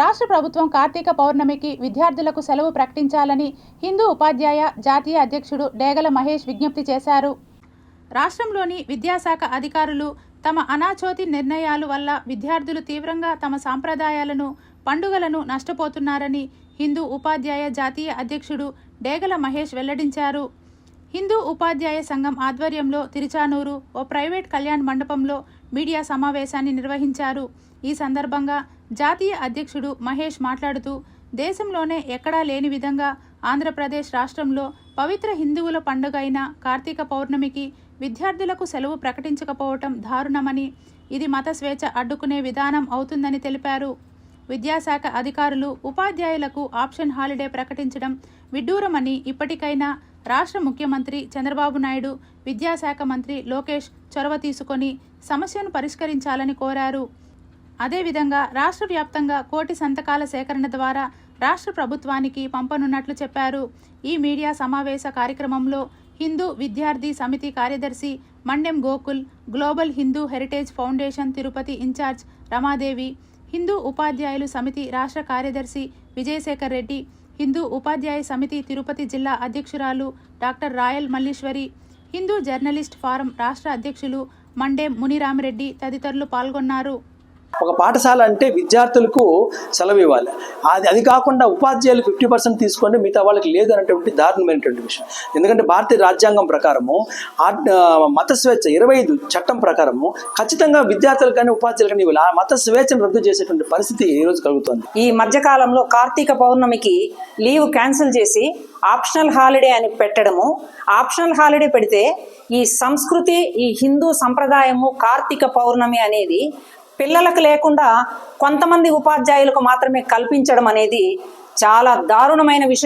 రాష్ట్ర ప్రభుత్వం కార్తీక పౌర్ణమికి విద్యార్థులకు సెలవు ప్రకటించాలని హిందూ ఉపాధ్యాయ జాతీయ అధ్యక్షుడు డేగల మహేష్ విజ్ఞప్తి చేశారు. రాష్ట్రంలోని విద్యాశాఖ అధికారులు తమ అనాచోతి నిర్ణయాలు వల్ల విద్యార్థులు తీవ్రంగా తమ సాంప్రదాయాలను పండుగలను నష్టపోతున్నారని హిందూ ఉపాధ్యాయ జాతీయ అధ్యక్షుడు డేగల మహేష్ వెల్లడించారు. హిందూ ఉపాధ్యాయ సంఘం ఆధ్వర్యంలో తిరుచానూరు ఓ ప్రైవేట్ కళ్యాణ్ మండపంలో మీడియా సమావేశాన్ని నిర్వహించారు. ఈ సందర్భంగా జాతీయ అధ్యక్షుడు మహేష్ మాట్లాడుతూ దేశంలోనే ఎక్కడా లేని విధంగా ఆంధ్రప్రదేశ్ రాష్ట్రంలో పవిత్ర హిందువుల పండుగ అయిన కార్తీక పౌర్ణమికి విద్యార్థులకు సెలవు ప్రకటించకపోవటం దారుణమని ఇది మత స్వేచ్ఛ అడ్డుకునే విధానం అవుతుందని తెలిపారు. విద్యాశాఖ అధికారులు ఉపాధ్యాయులకు ఆప్షన్ హాలిడే ప్రకటించడం విడ్డూరమని ఇప్పటికైనా రాష్ట్ర ముఖ్యమంత్రి చంద్రబాబు నాయుడు విద్యాశాఖ మంత్రి లోకేష్ చొరవ తీసుకొని సమస్యను పరిష్కరించాలని కోరారు. అదేవిధంగా రాష్ట్ర వ్యాప్తంగా కోటి సంతకాల సేకరణ ద్వారా రాష్ట్ర ప్రభుత్వానికి పంపనున్నట్లు చెప్పారు. ఈ మీడియా సమావేశ కార్యక్రమంలో హిందూ విద్యార్థి సమితి కార్యదర్శి Mandem Gokul global Hindu heritage foundation Tirupati incharge Ramadevi Hindu ఉపాధ్యాయులు సమితి రాష్ట్ర కార్యదర్శి విజయశేఖర్ రెడ్డి హిందూ ఉపాధ్యాయ సమితి తిరుపతి జిల్లా అధ్యక్షురాలు doctor Royal Malleswari Hindu journalist forum రాష్ట్ర అధ్యక్షులు మండే మునిరామిరెడ్డి తదితరులు పాల్గొన్నారు. ఒక పాఠశాల అంటే విద్యార్థులకు సెలవు ఇవ్వాలి. అది అది కాకుండా ఉపాధ్యాయులు ఫిఫ్టీ పర్సెంట్ తీసుకోండి మిగతా వాళ్ళకి లేదు అనేటువంటి దారుణమైనటువంటి విషయం. ఎందుకంటే భారతీయ రాజ్యాంగం ప్రకారము మత స్వేచ్ఛ ఇరవై ఐదు చట్టం ప్రకారము ఖచ్చితంగా విద్యార్థులు కానీ ఉపాధ్యాయులు కానీ ఇవ్వాలి. ఆ మత స్వేచ్ఛను రద్దు చేసేటువంటి పరిస్థితి ఈ రోజు కలుగుతుంది. ఈ మధ్యకాలంలో కార్తీక పౌర్ణమికి లీవ్ క్యాన్సిల్ చేసి ఆప్షనల్ హాలిడే అని పెట్టడము ఆప్షనల్ హాలిడే పెడితే ఈ సంస్కృతి ఈ హిందూ సంప్రదాయము కార్తీక పౌర్ణమి అనేది పిల్లలకు లేకుండా కొంతమంది ఉపాధ్యాయులకు మాత్రమే కల్పించడం అనేది చాలా దారుణమైన విషయం.